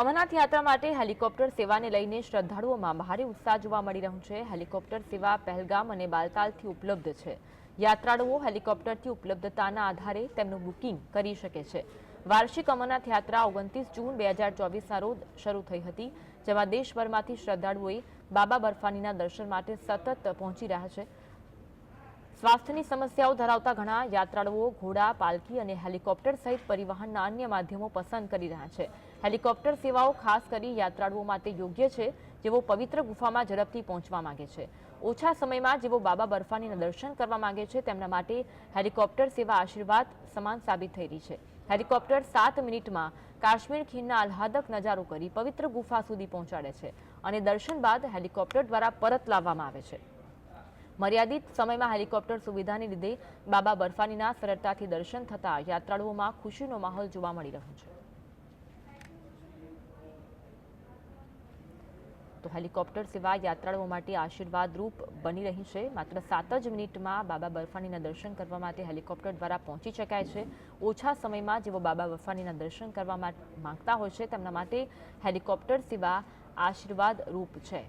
અમરનાથ યાત્રા માટે હેલિકોપ્ટર સેવાને લઈને શ્રદ્ધાળુઓમાં ભારે ઉત્સાહ જોવા મળી રહ્યો છે. હેલિકોપ્ટર સેવા પહેલગામ અને બાલતાલથી ઉપલબ્ધ છે. યાત્રાળુઓ હેલિકોપ્ટરથી ઉપલબ્ધતાના આધારે તેમનું બુકિંગ કરી શકે છે. વાર્ષિક અમરનાથ યાત્રા ઓગણત્રીસ જૂન બે હજાર ચોવીસના રોજ શરૂ થઈ હતી, જેમાં દેશભરમાંથી શ્રદ્ધાળુઓએ બાબા બર્ફાનીના દર્શન માટે સતત પહોંચી રહ્યા છે. સ્વાસ્થ્યની સમસ્યાઓ ધરાવતા ઘણા યાત્રાળુઓ ઘોડા પાલકી અને હેલિકોપ્ટર સહિત પરિવહનના અન્ય માધ્યમો પસંદ કરી રહ્યા છે. હેલિકોપ્ટર સેવાઓ ખાસ કરી યાત્રાળુઓ માટે યોગ્ય છે, જેઓ પવિત્ર ગુફામાં ઝડપથી પહોંચવા માંગે છે. ઓછા સમયમાં જેઓ બાબા બર્ફાનીના દર્શન કરવા માંગે છે, તેમના માટે હેલિકોપ્ટર સેવા આશીર્વાદ સમાન સાબિત થઈ રહી છે. હેલિકોપ્ટર સાત મિનિટમાં કાશ્મીર ખીણના આહ્લાદક નજારો કરી પવિત્ર ગુફા સુધી પહોંચાડે છે અને દર્શન બાદ હેલિકોપ્ટર દ્વારા પરત લાવવામાં આવે છે. મર્યાદિત સમયમાં હેલિકોપ્ટર સુવિધાને લીધે બાબા બર્ફાનીના સરળતાથી દર્શન થતા યાત્રાળુઓમાં ખુશીનો માહોલ જોવા મળી રહ્યો છે. તો હેલિકોપ્ટર સેવા યાત્રાળુઓ માટે આશીર્વાદરૂપ બની રહી છે. માત્ર સાત જ મિનિટમાં બાબા બર્ફાનીના દર્શન કરવા માટે હેલિકોપ્ટર દ્વારા પહોંચી શકાય છે. ઓછા સમયમાં જેઓ બાબા બર્ફાનીના દર્શન કરવા માંગતા હોય છે, તેમના માટે હેલિકોપ્ટર સેવા આશીર્વાદરૂપ છે.